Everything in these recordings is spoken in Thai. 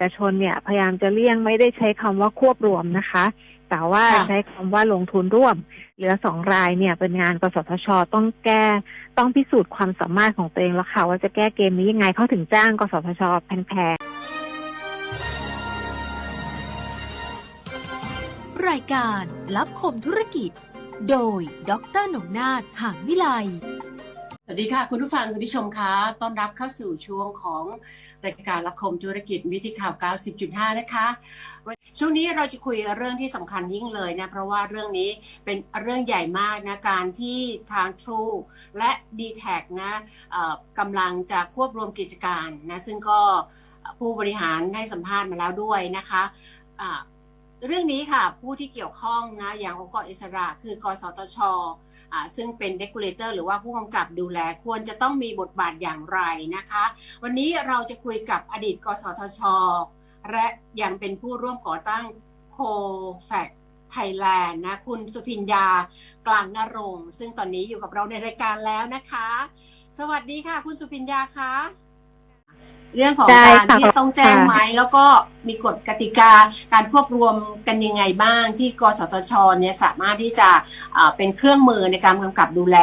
อกชนเนี่ย พยายามจะเลี่ยงไม่ได้ใช้คำว่าควบรวมนะคะ แต่ว่าค่ะใช้คำว่าลงทุนร่วม เหลือสองรายเนี่ย เป็นงานกสทช ต้องแก้ต้องพิสูจน์ความสามารถของตัวเองแล้วค่ะ ว่าจะแก้เกมนี้ยังไงเขาถึงจ้างกสทช แพงๆรายการรับคมธุรกิจ โดยดรหนงนาถหานวิไล สวัสดีค่ะ คุณผู้ฟังคุณผู้ชมคะต้อนรับเข้าสู่ช่วงของรายการรับคมธุรกิจวิธีข่าว 90.5 นะคะ ช่วงนี้เราจะคุยเรื่องที่สำคัญยิ่งเลยนะ เพราะว่าเรื่องนี้เป็นเรื่องใหญ่มากนะ การที่ทาง True และ d t แทนะกำลังจะควบรวมกิจการนะ ซึ่งก็ผู้บริหารให้สัมภาษณ์มาแล้วด้วยนะคะอ่าเรื่องนี้ค่ะผู้ที่เกี่ยวข้องนะอย่างองค์กรอิสระ คือกสทช ซึ่งเป็นเดคูเลเตอร์หรือว่าผู้กำกับดูแลควรจะต้องมีบทบาทอย่างไรนะคะ วันนี้เราจะคุยกับอดีต กสทช และยังเป็นผู้ร่วมก่อตั้งโคแฟกไทยแลนด์นะ คุณสุพิญญากลางนรงซึ่งตอนนี้อยู่กับเราในรายการแล้วนะคะ สวัสดีค่ะ คุณสุพิญญาคะ เรื่องของได้การค่ะที่ต้องแจ้งค่ะ ไหมแล้วก็มีกฎกติกาการควบรวมกันยังไงบ้างที่กสทชเนี่ยสามารถที่จะอ่าเป็นเครื่องมือในการกำกับดูแล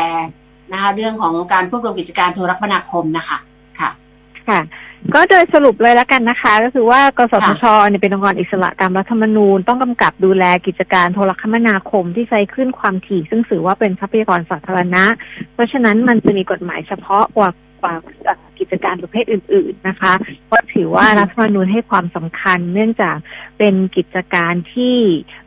นะคะเรื่องของการควบรวมกิจการโทรคมนาคมนะคะค่ะ ค่ะ ก็โดยสรุปเลยแล้วกันนะคะ ก็คือว่ากสทชเนี่ยเป็นองค์กรอิสระตามรัฐธรรมนูญ ต้องกำกับดูแลกิจการโทรคมนาคมที่ใช้ขึ้นความถี่ ซึ่งถือว่าเป็นทรัพยากรสาธารณะ เพราะฉะนั้นมันจะมีกฎหมายเฉพาะกว่ากว่ากิ จการประเภทอื่น ๆนะคะก็ถือว่าอืมรัฐธรรมนูญให้ความสำคัญ เนื่องจากเป็นกิจการที่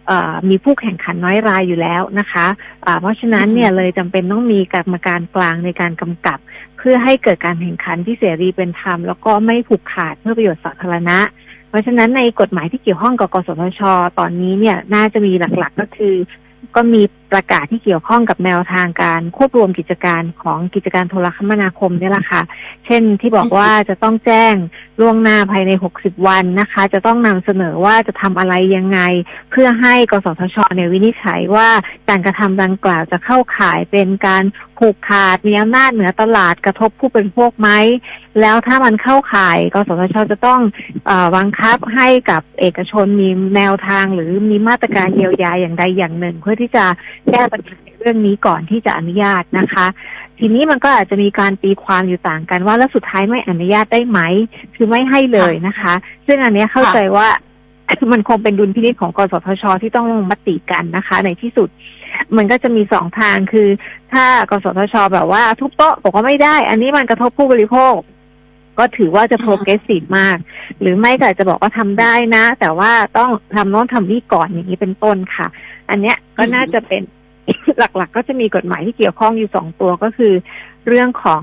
เอ่อมีผู้แข่งขันน้อยรายอยู่แล้วนะคะอ่าเพราะฉะนั้นเนี่ยเลยจำเป็นต้องมีกรรมการกลางในการกำกับ เพื่อให้เกิดการแข่งขันที่เสรีเป็นธรรมแล้วก็ไม่ผูกขาดเพื่อประโยชน์สาธารณะเพราะฉะนั้นในกฎหมายที่เกี่ยวข้องกับกสทช ตอนนี้เนี่ยน่าจะมีหลักๆ ก็คือ ก็มี ประกาศที่เกี่ยวข้องกับแนวทางการควบรวมกิจการของกิจการโทรคมนาคมเนี่ยแหละค่ะ เช่นที่บอกว่าจะต้องแจ้งล่วงหน้าภายใน 60 วันนะคะ จะต้องนำเสนอว่าจะทำอะไรยังไง เพื่อให้กสทชเนี่ยวินิจฉัยว่าการกระทำดังกล่าวจะเข้าข่ายเป็นการผูกขาดมีอำนาจเหนือตลาดกระทบผู้บริโภคไหม แล้วถ้ามันเข้าข่าย กสทชจะต้องเออบังคับให้กับเอกชนมีแนวทางหรือมีมาตรการเยียวยาอย่างใดอย่างหนึ่ง เพื่อที่จะแก้ปัญหาในเรื่องนี้ก่อนที่จะอนุญาตนะคะ ทีนี้มันก็อาจจะมีการตีความอยู่ต่างกันว่าแล้วสุดท้ายไม่อนุญาตได้ไหม คือไม่ให้เลยนะคะ ซึ่งอันนี้เข้าใจว่ามันคงเป็นดุลพินิจของกสทช ที่ต้องลงมติกันนะคะ ในที่สุด มันก็จะมีสองทางคือ ถ้ากสทช แบบว่าทุบโต๊ะบอกว่าไม่ได้ อันนี้มันกระทบผู้บริโภค ก็ถือว่าจะอืมโปรเกรสซีฟมาก หรือไม่ก็อาจจะบอกว่าทำได้นะ แต่ว่าต้องทำโน้นทำนี่ก่อนอย่างนี้เป็นต้นค่ะ อันเนี้ยก็น่าจะเป็นหลักๆ ก็จะมีกฎหมายที่เกี่ยวข้องอยู่สองตัวก็คือ เรื่องของ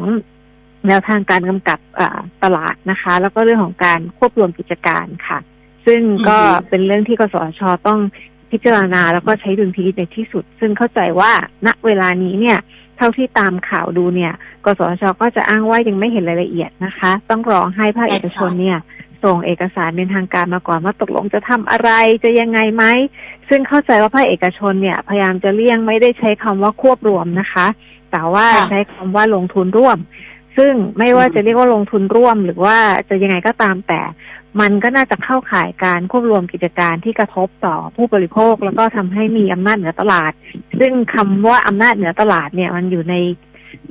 แนวทางการกำกับอ่าตลาดนะคะ แล้วก็เรื่องของการควบรวมกิจการค่ะ ซึ่งก็อือฮึเป็นเรื่องที่กสทชต้องพิจารณาแล้วก็ใช้ดุลพินิจในที่สุด ซึ่งเข้าใจว่าณเวลานี้เนี่ย เท่าที่ตามข่าวดูเนี่ย กสทชก็จะอ้างว่ายังไม่เห็นรายละเอียดนะคะ ต้องรอให้ภาคเอกชนเนี่ย ส่งเอกสารเป็นทางการมาก่อนว่าตกลงจะทำอะไรจะยังไงไหม ซึ่งเข้าใจว่าภาคเอกชนเนี่ย พยายามจะเลี่ยงไม่ได้ใช้คำว่าควบรวมนะคะ แต่ว่าค่ะใช้คำว่าลงทุนร่วม ซึ่งไม่ว่าจะเรียกว่าลงทุนร่วมหรือว่าจะยังไงก็ตามแต่ มันก็น่าจะเข้าข่ายการควบรวมกิจการที่กระทบต่อผู้บริโภค แล้วก็ทำให้มีอำนาจเหนือตลาด ซึ่งคำว่าอำนาจเหนือตลาดเนี่ยมันอยู่ใน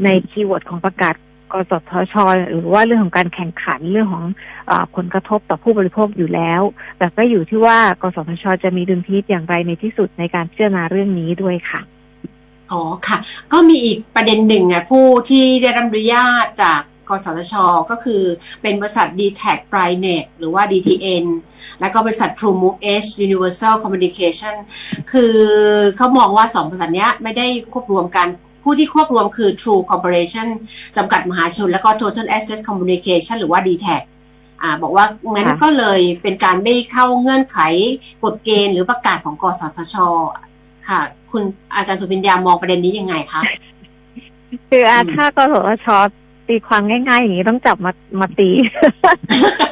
ในคีย์เวิร์ดของประกาศกสทช หรือว่าเรื่องของการแข่งขันเรื่องของออผลกระทบต่อผู้บริโภคอยู่แล้ว แต่ก็อยู่ที่ว่ากสทช จะมีดุลพินิจอย่างไรในที่สุดในการพิจารณาเรื่องนี้ด้วยค่ะอ๋อค่ะ ก็มีอีกประเด็นหนึ่งอะผู้ที่ได้รับอนุญาตจาก กสทช ก็คือเป็นบริษัท d t a c p r i n e t หรือว่า DTN แล้วก็บริษัท TrueMove Edge Universal Communication คือเขามองว่าสองบริษัทเนี้ยไม่ได้ควบรวมกันผู้ที่ควบรวมคือ True Corporation จำกัดมหาชน แล้วก็ Total Access Communication หรือว่า d t a c อ่าบอกว่างั้นค่ะก็เลยเป็นการไม่เข้าเงื่อนไขกฎเกณฑ์หรือประกาศของกสทช ค่ะ คุณอาจารย์สุพิญญามองประเด็นนี้ยังไงคะ คืออะอืมถ้ากสทช ตีความง่ายๆ อย่างนี้ต้องจับมามาตี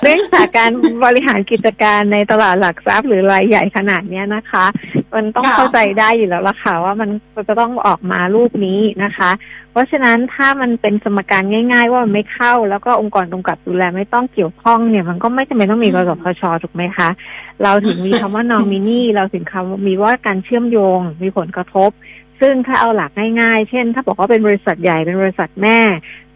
เรื่องจากการบริหารกิจการในตลาดหลักทรัพย์หรือรายใหญ่ขนาดเนี้ยนะคะ มันต้องค่ะเข้าใจได้อยู่แล้วล่ะค่ะว่ามันจะต้องออกมารูปนี้นะคะ เพราะฉะนั้นถ้ามันเป็นสมการง่าย ๆ ว่ามันไม่เข้า แล้วก็องค์กรกำกับดูแลไม่ต้องเกี่ยวข้องเนี่ยมันก็ไม่จำเป็นต้องมีกสทชถูกไหมคะ เราถึงมีคำว่า nominee เราถึงคำมีว่าการเชื่อมโยงมีผลกระทบซึ่งถ้าเอาหลักง่ายๆ เช่น ถ้าบอกว่าเป็นบริษัทใหญ่เป็นบริษัทแม่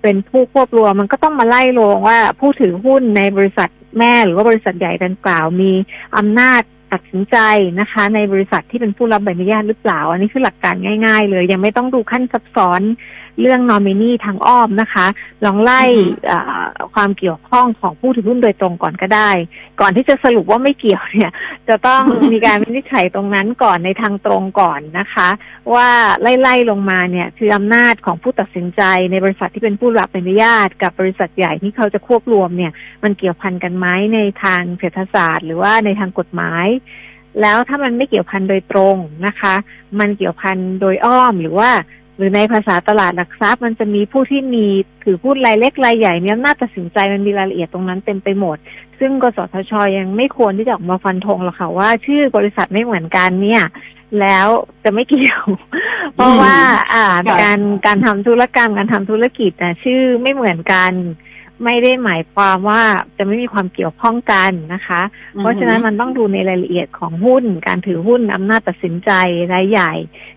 เป็นผู้ควบรวมมันก็ต้องมาไล่ลงว่าผู้ถือหุ้นในบริษัทแม่หรือว่าบริษัทใหญ่ดังกล่าวมีอำนาจตัดสินใจนะคะ ในบริษัทที่เป็นผู้รับใบอนุญาตหรือเปล่า อันนี้คือหลักการง่าย ๆ เลย ยังไม่ต้องดูขั้นซับซ้อน เรื่องนอมินีทางอ้อมนะคะ ลองไล่อือฮึเอ่อความเกี่ยวข้องของผู้ถือหุ้นโดยตรงก่อนก็ได้ ก่อนที่จะสรุปว่าไม่เกี่ยวเนี่ย จะต้องมีการวินิจฉัยตรงนั้นก่อนในทางตรงก่อนนะคะ ว่าไล่ๆลงมาเนี่ย คืออำนาจของผู้ตัดสินใจในบริษัทที่เป็นผู้รับอนุญาต กับบริษัทใหญ่ที่เขาจะควบรวมเนี่ย มันเกี่ยวพันกันไหมในทางเศรษฐศาสตร์ หรือว่าในทางกฎหมายแล้วถ้ามันไม่เกี่ยวพันโดยตรงนะคะ มันเกี่ยวพันโดยอ้อมหรือว่า หรือในภาษาตลาดหลักทรัพย์ มันจะมีผู้ที่มีถือหุ้นรายเล็กรายใหญ่มีอำนาจตัดสินใจมันมีรายละเอียดตรงนั้นเต็มไปหมด ซึ่งกสทชยังไม่ควรที่จะออกมาฟันธงหรอกค่ะว่า ชื่อบริษัทไม่เหมือนกันเนี่ย แล้วจะไม่เกี่ยว เพราะว่า อ่าการการทำธุรกรรมการทำธุรกิจนะชื่อไม่เหมือนกัน ไม่ได้หมายความว่าจะไม่มีความเกี่ยวข้องกันนะคะ เพราะฉะนั้นมันต้องดูในรายละเอียดของหุ้น การถือหุ้นอำนาจตัดสินใจรายใหญ่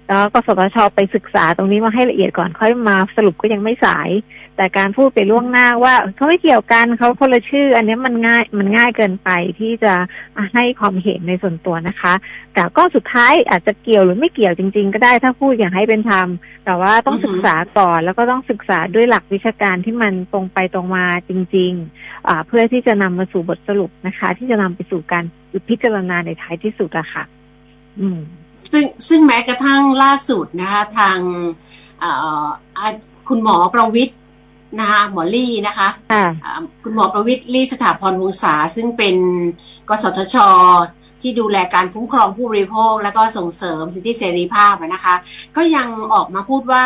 แล้วก็สตชไปศึกษาตรงนี้มาให้ละเอียดก่อนค่อยมาสรุปก็ยังไม่สาย แต่การพูดไปล่วงหน้าว่าเขาไม่เกี่ยวกันเขาคนละชื่อ อันนี้มันง่ายมันง่ายเกินไปที่จะให้ความเห็นในส่วนตัวนะคะ แต่ก็สุดท้ายอาจจะเกี่ยวหรือไม่เกี่ยวจริง ๆ ก็ได้ถ้าพูดอย่างให้เป็นธรรม แต่ว่าต้องศึกษาก่อนแล้วก็ต้องศึกษาด้วยหลักวิชาการที่มันตรงไปตรงมาจริงๆอเพื่อที่จะนำมาสู่บทสรุปนะคะ ที่จะนำไปสู่การพิจารณาในท้ายที่สุดอะค่ะ อืมซึ่งซึ่งแม้กระทั่งล่าสุดนะคะ ทางคุณหมอประวิทย์ นะคะหมอลี่นะคะค่ะอ่าคุณหมอประวิทย์ลี่สถาพรวงศาซึ่งเป็นกสทช ที่ดูแลการคุ้มครองผู้บริโภค และก็ส่งเสริมสิทธิเสรีภาพอะนะคะ ก็ยังออกมาพูดว่า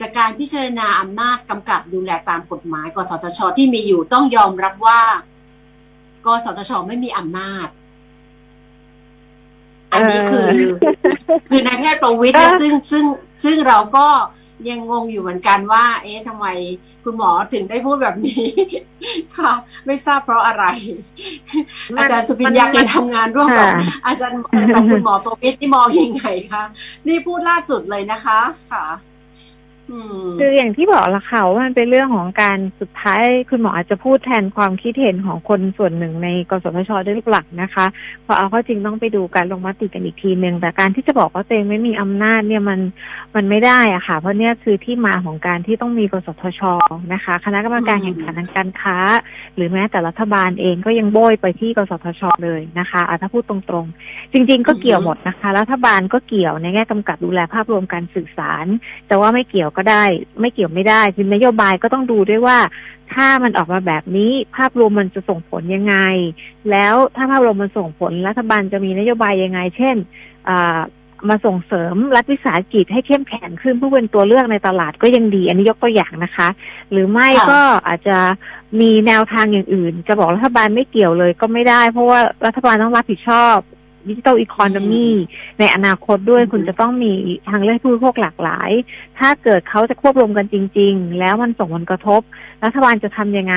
จากการพิจารณาอำนาจกำกับดูแลตามกฎหมาย กสทช ที่มีอยู่ต้องยอมรับว่า กสทช ไม่มีอำนาจ อันนี้คือเออคือนายแพทย์ประวิทย์เนี่ยเออซึ่งซึ่งซึ่งเราก็ ยังงงอยู่เหมือนกันว่า เอ๊ะทำไมคุณหมอถึงได้พูดแบบนี้ ค่ะ ไม่ทราบเพราะอะไร อาจารย์สุพิญญาเคยทำงานร่วมกับค่ะอาจารย์เอ่อกับคุณหมอประวิทย์นี่มองยังไงคะนี่พูดล่าสุดเลยนะคะ ค่ะอืม คืออย่างที่บอกละค่ะว่ามันเป็นเรื่องของการสุดท้ายคุณหมออาจจะพูดแทนความคิดเห็นของคนส่วนหนึ่งในกสทชด้วยหลักนะคะพราะเอาเข้าจริงต้องไปดูการลงมติกันอีกทีหนึ่งแต่การที่จะบอกว่าตัวเองไม่มีอำนาจเนี่ยมันมันไม่ได้อะค่ะ เพราะเนี่ยคือที่มาของการที่ต้องมีกสทชนะคะ คณะกรรมการแข่งขันทางการค้า หรือแม้แต่รัฐบาลเองก็ยังโบยไปที่กสทชเลยนะคะอะถ้าพูดตรงๆ จริง ๆ ก็เกี่ยวหมดนะคะ รัฐบาลก็เกี่ยวในแง่กำกับดูแลภาพรวมการสื่อสาร แต่ว่าไม่เกี่ยวก็ได้ ไม่เกี่ยวไม่ได้คือนโยบายก็ต้องดูด้วยว่า ถ้ามันออกมาแบบนี้ภาพรวมมันจะส่งผลยังไง แล้วถ้าภาพรวมมันส่งผลรัฐบาลจะมีนโยบายยังไง เช่นอ่ามาส่งเสริมรัฐวิสาหกิจให้เข้มแข็งขึ้นเพื่อเป็นตัวเลือกในตลาดก็ยังดี อันนี้ยกตัวอย่างนะคะ หรือไม่ค่ะก็อาจจะมีแนวทางอย่างอื่น จะบอกรัฐบาลไม่เกี่ยวเลยก็ไม่ได้ เพราะว่ารัฐบาลต้องรับผิดชอบ ดิจิทัลอีโคโนมีในอนาคตด้วยอืมคุณจะต้องมีทางเลือกผู้บริโภคหลากหลาย ถ้าเกิดเขาจะควบรวมกันจริง ๆ แล้วมันส่งผลกระทบ รัฐบาลจะทำยังไง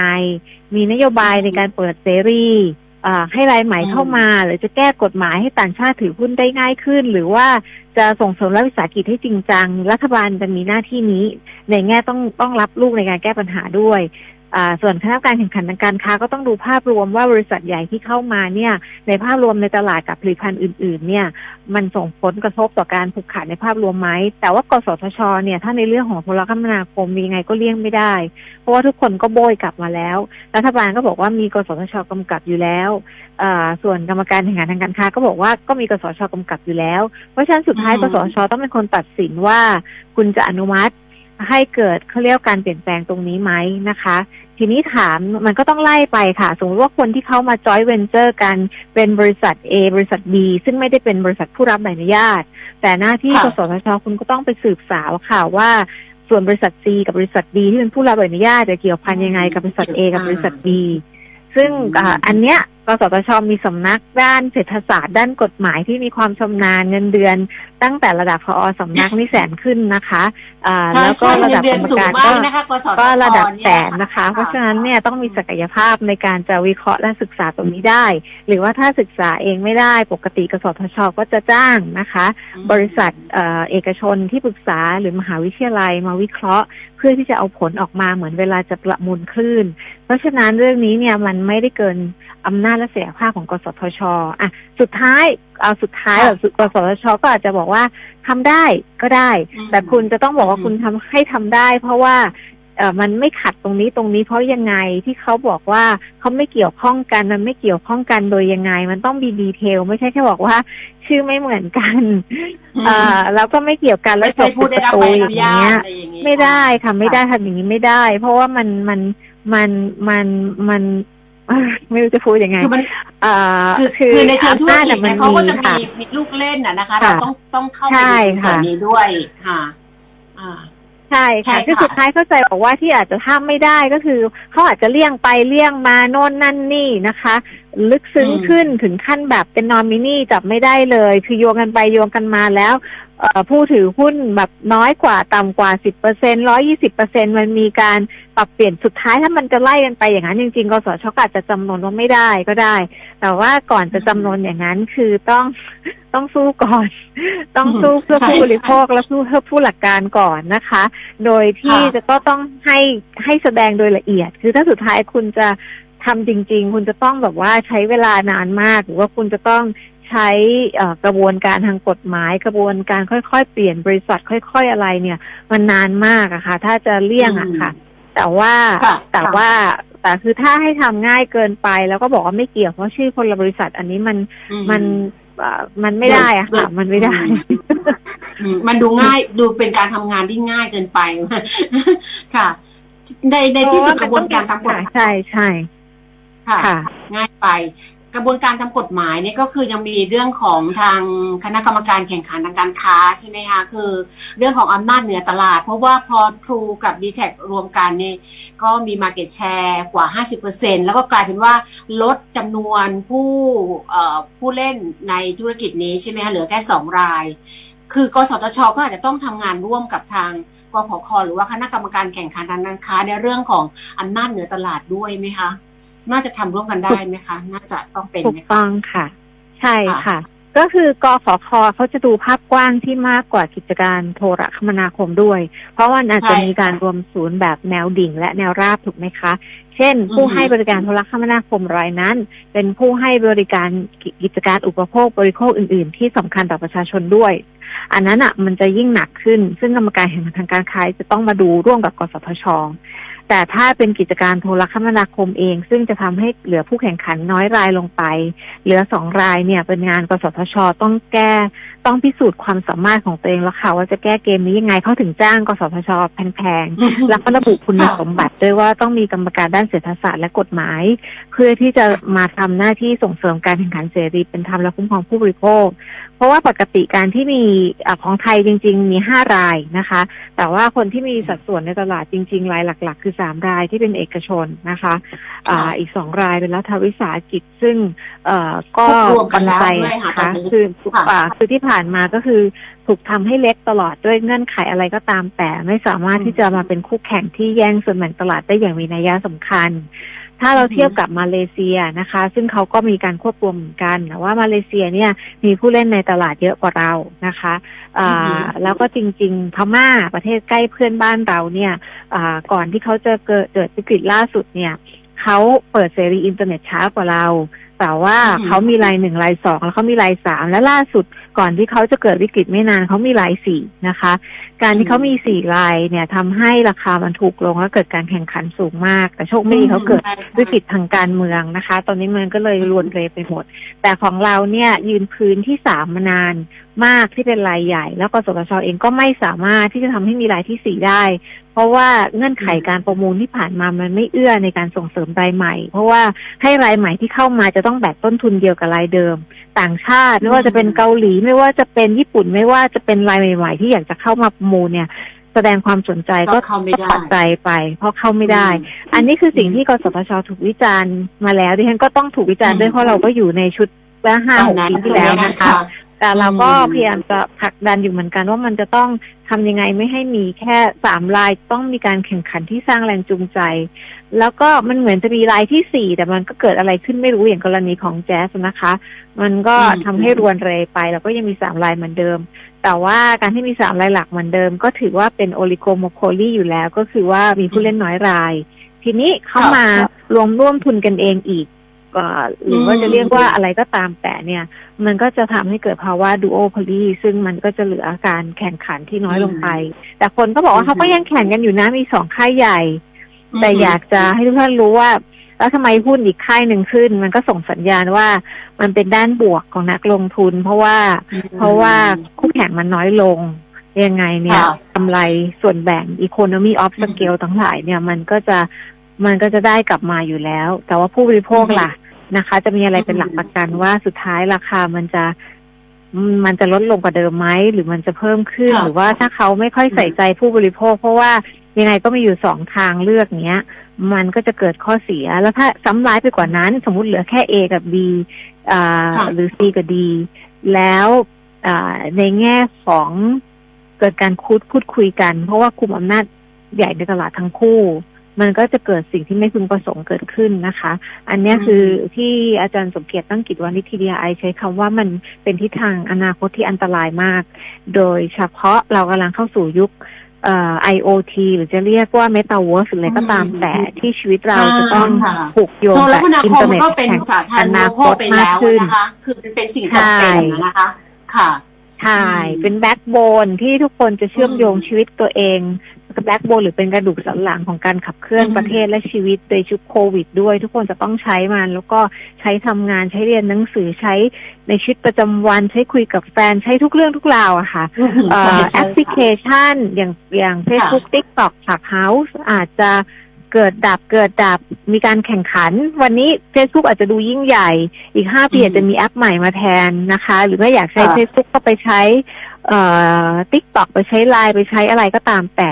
มีนโยบายในการเปิดเสรีอ่าให้รายใหม่เข้ามา หรือจะแก้กฎหมายให้ต่างชาติถือหุ้นได้ง่ายขึ้น หรือว่าจะส่งเสริมรัฐวิสาหกิจให้จริงจัง รัฐบาลจะมีหน้าที่นี้ ในแง่ต้องต้องรับลูกในการแก้ปัญหาด้วยอ่า ส่วนคณะกรรมการแข่งขันทางการค้าก็ต้องดูภาพรวมว่าบริษัทใหญ่ที่เข้ามาเนี่ยในภาพรวมในตลาดกับผลิตภัณฑ์อื่น ๆ เนี่ยมันส่งผลกระทบต่อการผูกขาดในภาพรวมไหมแต่ว่ากสทชเนี่ยถ้าในเรื่องของโทรคมนาคมมีไงก็เลี่ยงไม่ได้ เพราะว่าทุกคนก็โบยกลับมาแล้วรัฐบาลก็บอกว่ามีกสทชกำกับอยู่แล้วส่วนกรรมการแข่งขันทางการค้าก็บอกว่าก็มีกสทชกำกับอยู่แล้ว เพราะฉะนั้นสุดท้ายกสทชต้องเป็นคนตัดสินว่า คุณจะอนุมัติ ให้เกิดเขาเรียกว่าการเปลี่ยนแปลงตรงนี้ไหมนะคะ ทีนี้ถามมันก็ต้องไล่ไปค่ะ สมมติว่าคนที่เข้ามาจอยเวนเจอร์กันเป็นบริษัท A บริษัท B ซึ่งไม่ได้เป็นบริษัทผู้รับใบอนุญาต แต่หน้าที่ค่ะกสทชคุณก็ต้องไปสืบสาวค่ะว่าส่วนบริษัท C กับบริษัท D ที่เป็นผู้รับใบอนุญาตจะเกี่ยวพันยังไงกับบริษัท A กับบริษัท B ซึ่งอ่าอันเนี้ยกสทชมีสำนักด้านเศรษฐศาสตร์ด้านกฎหมายที่มีความชำนาญเงินเดือน ตั้งแต่ระดับพอสำนักนี่แสนขึ้นนะคะอ่าใช่แล้วก็ใช่ระเงิดันบเดืกอรนรมสูงการมาก็กนะคะกสทชก็ระดับเนี่ยแสนนะคะ เพราะฉะนั้นเนี่ยต้องมีศักยภาพในการจะวิเคราะห์และศึกษาตรงนี้ได้ หรือว่าถ้าศึกษาเองไม่ได้ปกติกสทชก็จะจ้างนะคะ บริษัทเอ่อเอกชนที่ปรึกษาหรือมหาวิทยาลัยมาวิเคราะห์ เพื่อที่จะเอาผลออกมาเหมือนเวลาจะประมูลคลื่น เพราะฉะนั้นเรื่องนี้เนี่ยมันไม่ได้เกิน อำนาจและเสียภาพของกสทชอะสุดท้ายเอาสุดท้ายค่ะแบบสุดกสทชก็อาจจะบอกว่าทำได้ก็ได้อืมแต่คุณจะต้องบอกว่าอืมคุณทำให้ทำได้ เพราะว่าเออมันไม่ขัดตรงนี้ตรงนี้เพราะยังไงที่เขาบอกว่าเขาไม่เกี่ยวข้องกันมันไม่เกี่ยวข้องกันโดยยังไง มันต้องมีดีเทล ไม่ใช่แค่บอกว่า ชื่อไม่เหมือนกันอืมอ่าแล้วก็ไม่เกี่ยวกันแล้ไม่วจใช่บผู้ได้ปรับระตูใบออนุย่างญาเงี้ยตอะไรอย่างนี้ไม่ได้ค่ะไม่ได้ทำอย่างนี้ไม่ได้ เพราะว่ามันมันมันมันมันอ่า ไม่รู้จะพูดยังไงคือมันอ่าคือคือในเชิงธุรกิจอำาจเนี่ยอะเขาก็จะค่มีมีลูกเล่นน่ะนะคะค่ะเราต้องต้องเข้าไปใช่ดูส่วนค่ะนี้ด้วยค่ะอ่าใช่ใช่ค่ะค่ะคือสุดท้ายเข้าใจบอกว่าที่อาจจะห้ามไม่ได้ก็คือเขาอาจจะเลี่ยงไปเลี่ยงมาโน่นนั่นนี่นะคะ ลึกซึ้งขึ้นถึงขั้นแบบเป็นนอมินีจับไม่ได้เลย คือโยงกันไปโยงกันมาแล้วเอ่อผู้ถือหุ้นแบบน้อยกว่าต่ำกว่าสิบเปอร์เซ็นร้อยี่สิบเปอร์เซ็นมันมีการปรับเปลี่ยนสุดท้ายถ้ามันจะไล่กันไปอย่างนั้นจริงๆกสชก็อาจจะจำนวนว่าไม่ได้ก็ได้ แต่ว่าก่อนจะจำนวนอย่างนั้นคือต้องต้องสู้ก่อน ต้องสู้เพื่อใช่ผู้บริใช่โภคและเพื่อเพื่อผู้หลักการก่อนนะคะ โดยที่ค่ะจะก็ต้องให้ให้แสดงโดยละเอียด คือถ้าสุดท้ายคุณจะ ทำจริง ๆ คุณจะต้องแบบว่าใช้เวลานานมาก หรือว่าคุณจะต้องใช้เอ่อกระบวนการทางกฎหมาย กระบวนการค่อยๆ เปลี่ยนบริษัทค่อย ๆ อะไรเนี่ย มันนานมากอะค่ะ ถ้าจะเลี่ยงอะค่ะ แต่ว่าค่ะแต่ค่ะว่าแต่คือถ้าให้ทำง่ายเกินไปแล้วก็บอกว่าไม่เกี่ยวเพราะชื่อคนละบริษัท อันนี้มันอืมันเอ่อมันไม่ได้อะค่ะ มันไม่ได้อืมมันดูง่ายดูเป็นการทำงานที่ง่ายเกินไป ค่ะ ในในที่สุดกระบวนการทำกฎหมายใช่ใช่ ค่ะค่ะ ง่ายไป กระบวนการทำกฎหมายเนี่ยก็คือยังมีเรื่องของทางคณะกรรมการแข่งขันทางการค้าใช่ไหมคะคือ เรื่องของอำนาจเหนือตลาด เพราะว่าพอ True กับ d t แทรวมกันเนี่ยก็มี Market Share กว่า 50%แล้วก็กลายเป็นว่าลดจำนวนผู้เอ่อผู้เล่นในธุรกิจนี้ใช่ไหมคะเหลือแค่สองรายคือกสทช ก็อาจจะต้องทำงานร่วมกับทางกขคหรือว่าคณะกรรมการแข่งขันทางการค้าในเรื่องของอำนาจเหนือตลาดด้วยไหมคะ น่าจะทำร่วมกันได้ไหมคะ น่าจะต้องเป็นถูไหมกคะ ต้องค่ะ ใช่ค่ะ ค่ะ ก็คือกขคเขาจะดูภาพกว้างที่มากกว่ากิจการโทรคมนาคมด้วย เพราะว่ามันอาจจะมีการรวมศูนย์แบบแนวดิ่งและแนวราบถูกไหมคะ เช่นผู้ให้บริการโทรคมนาคมรายนั้น เป็นผู้ให้บริการกิจการอุปโภคบริโภคอื่น ๆ ที่สำคัญต่อประชาชนด้วย อันนั้นอะมันจะยิ่งหนักขึ้น ซึ่งกรรมการแห่งทางการค้าจะต้องมาดูร่วมกับกสทช แต่ถ้าเป็นกิจการโทรคมนาคมเอง ซึ่งจะทำให้เหลือผู้แข่งขันน้อยรายลงไป เหลือสองรายเนี่ย เป็นงานกสทช ต้องแก้ต้องพิสูจน์ความสามารถของตัวเองแล้วค่ะว่าจะแก้เกมนี้ยังไงเขาถึงจ้างกสทช แพงๆแล้วก็ระบุคุณสมบัติด้วยว่าต้องมีกรรมการด้านเศรษฐศาสตร์และกฎหมาย เพื่อที่จะมาทำหน้าที่ส่งเสริมการแข่งขันเสรีเป็นธรรมและคุ้มครองผู้บริโภค เพราะว่าปกติการที่มีอาของไทยจริง ๆ มีห้ารายนะคะ แต่ว่าคนที่มีสัดส่วนในตลาดจริง ๆ รายหลัก ๆ คือสามรายที่เป็นเอกชนนะคะอ่าค่ะอีกสองรายเป็นรัฐวิสาหกิจซึ่งเอ่อก็ควบรวมกันแล้วใจด้วยค่ะนะตอนคะนี้ คือค่ะอ่าคือที่ผ่านมาก็คือถูกทำให้เล็กตลอดด้วยเงื่อนไขอะไรก็ตามแต่ไม่สามารถอืมที่จะมาเป็นคู่แข่งที่แย่งส่วนแบ่งตลาดได้อย่างมีนัยสำคัญ ถ้าเราอือฮึเทียบกับมาเลเซียนะคะ ซึ่งเขาก็มีการควบรวมเหมือนกันแต่ว่ามาเลเซียเนี่ยมีผู้เล่นในตลาดเยอะกว่าเรานะคะอ่าแล้วก็จริง ๆ พม่าประเทศใกล้เพื่อนบ้านเราเนี่ยอ่าก่อนที่เขาจะเกิดเกิดวิกฤตล่าสุดเนี่ยเขาเปิดเสรีอินเทอร์เน็ตช้ากว่าเรา แต่ว่าอืมเขามีรายหนึ่งรายสองแล้วเขามีรายสามและล่าสุดก่อนที่เขาจะเกิดวิกฤตไม่นานเขามีรายสี่นะคะ การที่เขามีสี่รายเนี่ยทำให้ราคามันถูกลงและเกิดการแข่งขันสูงมาก แต่โชคไม่ดีเขาเกิดใช่ใช่วิกฤตทางการเมืองนะคะ ตอนนี้มันก็เลยรวนเรไปหมด แต่ของเราเนี่ยยืนพื้นที่สามมานาน มากที่เป็นรายใหญ่ แล้วกสทชเองก็ไม่สามารถที่จะทำให้มีรายที่สี่ได้ เพราะว่าเงื่อนไขการประมูลที่ผ่านมามันไม่เอื้อในการส่งเสริมรายใหม่ เพราะว่าให้รายใหม่ที่เข้ามาจะต้องแบกต้นทุนเดียวกับรายเดิม ต่างชาติ ไม่ว่าจะเป็นเกาหลีไม่ว่าจะเป็นญี่ปุ่นไม่ว่าจะเป็นรายใหม่ๆ ที่อยากจะเข้ามาประมูลเนี่ยแสดงความสนใจก็ก็เข้าไม่ได้ปัดใจไป เพราะเข้าไม่ได้ อันนี้คือสิ่งที่กสทชถูกวิจารณ์มาแล้วดิฉันก็ต้องถูกวิจารณ์ด้วยอืมเพราะเราก็อยู่ในชุดเมื่อห้าตอหนกนั้นปีที่ใช่ไหมแล้วนะคะ แต่เราก็อืม พยายามจะผลักดันอยู่เหมือนกัน ว่ามันจะต้องทำยังไงไม่ให้มีแค่สามลายต้องมีการแข่งขันที่สร้างแรงจูงใจ แล้วก็มันเหมือนจะมีลายที่สี่แต่มันก็เกิดอะไรขึ้นไม่รู้อย่างกรณีของแจ๊สนะคะ มันก็อืม ทำให้รวนเรไป แล้วก็ยังมีสามลายเหมือนเดิม แต่ว่าการที่มีสามลายหลักเหมือนเดิม ก็ถือว่าเป็นโอลิโกโมโคลีอยู่แล้วก็คือว่ามีผู้เล่นน้อยราย ทีนี้เขามารวมร่วมทุนกันเองอีก เอ่อหรือว่าจะเรียกว่าอะไรก็ตามแต่เนี่ย มันก็จะทำให้เกิดภาวะดูโอพลีซึ่งมันก็จะเหลือการแข่งขันที่น้อยลงไป แต่คนก็บอกว่าเขาก็ยังแข่งกันอยู่นะมีสองค่ายใหญ่ แต่อยากจะให้ทุกท่านรู้ว่า แล้วทำไมหุ้นอีกค่ายหนึ่งขึ้น มันก็ส่งสัญญาณว่ามันเป็นด้านบวกของนักลงทุน เพราะว่าอืมเพราะว่าคู่แข่งมันน้อยลงยังไงเนี่ยค่ะกำไรส่วนแบ่ง economy of scale ทั้งหลายเนี่ยมันก็จะมันก็จะได้กลับมาอยู่แล้ว แต่ว่าผู้บริโภคล่ะ นะคะ จะมีอะไรเป็นหลักประกันว่าสุดท้ายราคามันจะมันจะลดลงกว่าเดิมไหมหรือมันจะเพิ่มขึ้นค่ะหรือว่าถ้าเขาไม่ค่อยใส่ใจผู้บริโภค เพราะว่ายังไงก็มีอยู่สองทางเลือกเนี้ย มันก็จะเกิดข้อเสีย แล้วถ้าซ้ำร้ายไปกว่านั้น สมมุติเหลือแค่ A กับ B อ่าค่ะหรือ C กับ D แล้วอ่าในแง่ของเกิดการคุดพูดคุยกัน เพราะว่ากลุ่มอำนาจใหญ่ในตลาดทั้งคู่ มันก็จะเกิดสิ่งที่ไม่พึงประสงค์เกิดขึ้นนะคะ อันเนี้ยอืมคือที่อาจารย์สมเกียรติตั้งกิจวานิชทีดีไอใช้คำว่ามันเป็นทิศทางอนาคตที่อันตรายมาก โดยเฉพาะเรากำลังเข้าสู่ยุคเอ่อ IoT หรือจะเรียกว่า Metaverse หรืออะไรก็ตามอืมแต่ที่ชีวิตเราจะต้องค่ะผูกโยงโทรกับคมนาอินคเทอมร์เน็ตก็เป็นแห่งสาธารณูปโภคไปแล้วนะคะ คือมันเป็นสิ่งจำเป็นนะคะ ค่ะใช่อืมเป็นแบ็กโบนที่ทุกคนจะเชื่อมโยงอืมชีวิตตัวเอง แบ็กโบนหรือเป็นกระดูกสันหลังของการขับเคลื่อนอืมประเทศและชีวิตในชุดโควิด ด้วย ทุกคนจะต้องใช้มัน แล้วก็ใช้ทำงานใช้เรียนหนังสือใช้ในชีวิตประจำวันใช้คุยกับแฟนใช้ทุกเรื่องทุกราวอะค่ะเอ่อใช่แอใช่ปพลิเคชันอย่างอย่าง Facebook TikTok ผักเฮาส์อาจจะเกิดดับเกิดดับมีการแข่งขัน วันนี้ Facebook อาจจะดูยิ่งใหญ่ อีกห้าปีอืมอาจจะมีแอปใหม่มาแทนนะคะ หรือว่าอยากใช้ค่ะ Facebook ก็ไปใช้เอ่อ TikTok ไปใช้ไลน์ไปใช้อะไรก็ตามแต่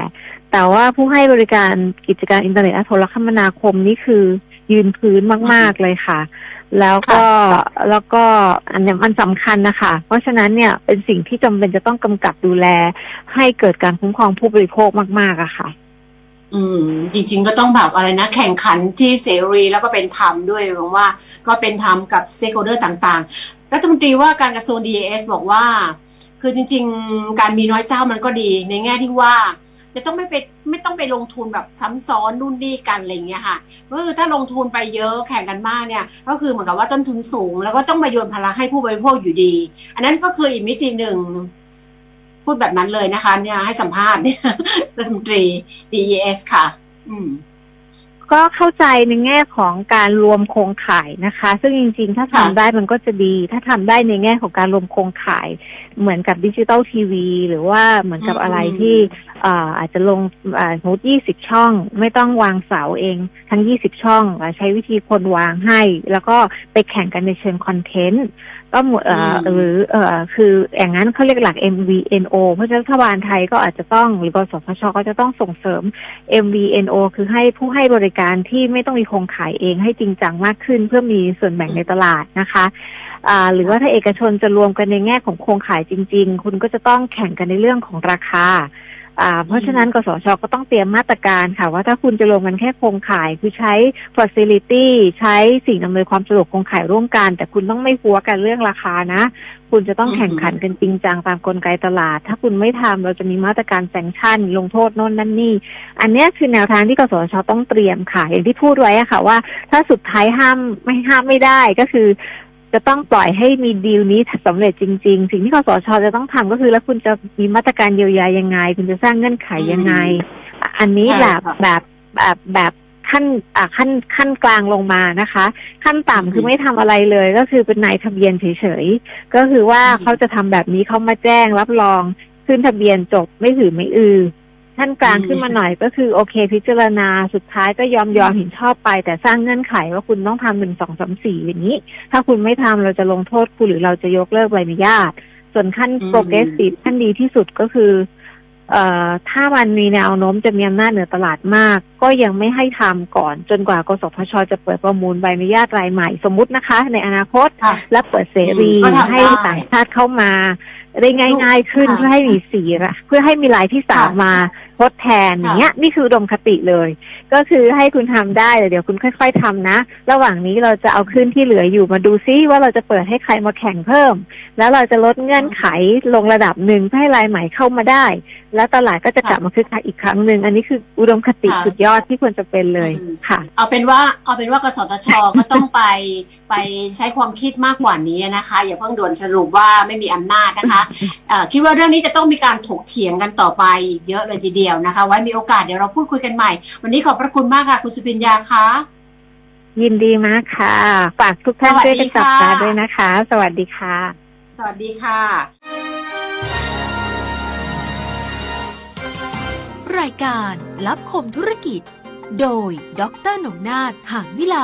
แต่ว่าผู้ให้บริการกิจการอินเทอร์เน็ตและโทรคมนาคมนี่คือยืนพื้นมาก ๆเลยค่ะ แล้วก็แล้วก็อันนี้มันสำคัญนะคะ เพราะฉะนั้นเนี่ยเป็นสิ่งที่จำเป็นจะต้องกำกับดูแล ให้เกิดการคุ้มครองผู้บริโภคมาก ๆอะค่ะ อืม จริง ๆ ก็ต้องแบบอะไรนะ แข่งขันที่เสรีแล้วก็เป็นธรรมด้วยหมายว่า ก็เป็นธรรมกับสเต็กโฮเดอร์ต่าง ๆ รัฐมนตรีว่าการกระทรวง DAS บอกว่า คือจริง ๆ การมีน้อยเจ้ามันก็ดีในแง่ที่ว่า จะต้องไม่ไปไม่ต้องไปลงทุนแบบซ้ำซ้อนนู่นนี่กันอะไรเงี้ยค่ะ ก็คือถ้าลงทุนไปเยอะแข่งกันมากเนี่ย ก็คือเหมือนกับว่าต้นทุนสูง แล้วก็ต้องมาโยนภาระให้ผู้บริโภคอยู่ดี อันนั้นก็คืออีกมิติหนึ่งพูดแบบนั้นเลยนะคะ เนี่ยให้สัมภาษณ์เนี่ยรัฐมนตรี DES ค่ะ อืม ก็เข้าใจในแง่ของการรวมโครงข่ายนะคะ ซึ่งจริงๆ ถ้าทำค่ะได้มันก็จะดี ถ้าทำได้ในแง่ของการรวมโครงข่าย เหมือนกับดิจิตอลทีวี หรือว่าเหมือนกับอืมอะไรที่เอ่ออาจจะลงอ่าสมมติ20ช่อง ไม่ต้องวางเสาเองทั้ง20ช่องอ่าใช้วิธีคนวางให้ แล้วก็ไปแข่งกันในเชิงคอนเทนต์ก็หมดเอ่ออืมหรือเอ่อคืออย่างนั้นเขาเรียกหลัก MVNO เพราะฉะนั้นรัฐบาลไทยก็อาจจะต้องหรือกสทชก็จะต้องส่งเสริม MVNO คือให้ผู้ให้บริการการที่ไม่ต้องมีโครงขายเองให้จริงจังมากขึ้น เพื่อมีส่วนแบ่งในตลาดนะคะหรือว่าถ้าเอกชนจะรวมกันในแง่ของโครงขายจริง ๆ คุณก็จะต้องแข่งกันในเรื่องของราคา อ่าเพราะฉะนั้นกสชก็ต้องเตรียมมาตรการค่ะ ว่าถ้าคุณจะรวมกันแค่โครงข่ายคือใช้ facility ใช้สิ่งอำนวยความสะดวกโครงข่ายร่วมกัน แต่คุณต้องไม่ฟัวกันเรื่องราคานะ คุณจะต้องอืมแข่งขันกันจริงจังตามกลไกตลาด ถ้าคุณไม่ทำเราจะมีมาตรการแซงชั่น ลงโทษโน่นนั่นนี่ อันเนี้ยคือแนวทางที่กสทชต้องเตรียมค่ะอย่างที่พูดไว้อะค่ะ ว่า ถ้าสุดท้ายห้ามไม่ห้ามไม่ได้ก็คือ จะต้องปล่อยให้มีดีลนี้สำเร็จจริง ๆ สิ่งที่กสทชจะต้องทำก็คือ แล้วคุณจะมีมาตรการเยียวยายังไง คุณจะสร้างเงื่อนไขยังไง อันนี้ใช่แบบค่ะแบบแบบแบบขั้นอ่าขั้นขั้นกลางลงมานะคะ ขั้นต่ำคือไม่ทำอะไรเลย ก็คือเป็นนายทะเบียนเฉยๆก็คือว่าอืมเขาจะทำแบบนี้เขามาแจ้งรับรองขึ้นทะเบียนจบไม่ถือไม่อือ ขั้นกลางอืมขึ้นมาหน่อยก็คือโอเค พิจารณาสุดท้ายก็ยอมยอมเห็นชอบไป แต่สร้างเงื่อนไขว่าคุณต้องทำหนึ่งสองสามสี่อย่างนี้ ถ้าคุณไม่ทำเราจะลงโทษคุณหรือเราจะยกเลิกใบอนุญาต ส่วนขั้นอืมโปรเกรสซีฟขั้นดีที่สุดก็คือเอ่อถ้ามันมีแนวโน้มจะมีอำนาจเหนือตลาดมาก ก็ยังไม่ให้ทำก่อน จนกว่ากสพชจะเปิดประมูลใบอนุญาตรายใหม่สมมุตินะคะ ในอนาคตค่ะและเปิดเสรีอืมก็ทำได้ให้ต่างชาติเข้ามา ได้ง่าย ๆ ขึ้นค่ะ เพื่อให้มีสีละเพื่อให้มีรายที่สามค่ะมาทดแทนค่ะอย่างเงี้ยนี่คืออุดมคติเลย ก็คือให้คุณทำได้แต่เดี๋ยวคุณค่อย ๆทำนะ ระหว่างนี้เราจะเอาขึ้นที่เหลืออยู่มาดูซิว่าเราจะเปิดให้ใครมาแข่งเพิ่ม แล้วเราจะลดเงื่อนไขลงระดับหนึ่งเพื่อให้รายใหม่เข้ามาได้ แล้วตลาดก็จะกลับมาคึกคักอีกครั้งหนึ่งอันนี้คืออุดมคติค่ะ สุดยอดที่ควรจะเป็นเลยอืมค่ะ เอาเป็นว่าเอาเป็นว่ากสทช ก็ต้องไปไปใช้ความคิดมากกว่านี้นะคะ อย่าเพิ่งด่วนสรุปว่าไม่มีอำนาจนะคะเอ่อคิดว่าเรื่องนี้จะต้องมีการถกเถียงกันต่อไปอีกเยอะเลยทีเดียวนะคะ ไว้มีโอกาสเดี๋ยวเราพูดคุยกันใหม่ วันนี้ขอบพระคุณมากค่ะ คุณสุปิญญาคะยินดีมากค่ะ ฝากทุกท่านสวัสช่วยดีกันจับค่ะตาด้วยนะคะ สวัสดีค่ะ สวัสดีค่ะ รายการรับคมธุรกิจ โดย ดรหนงนาถหานวิไล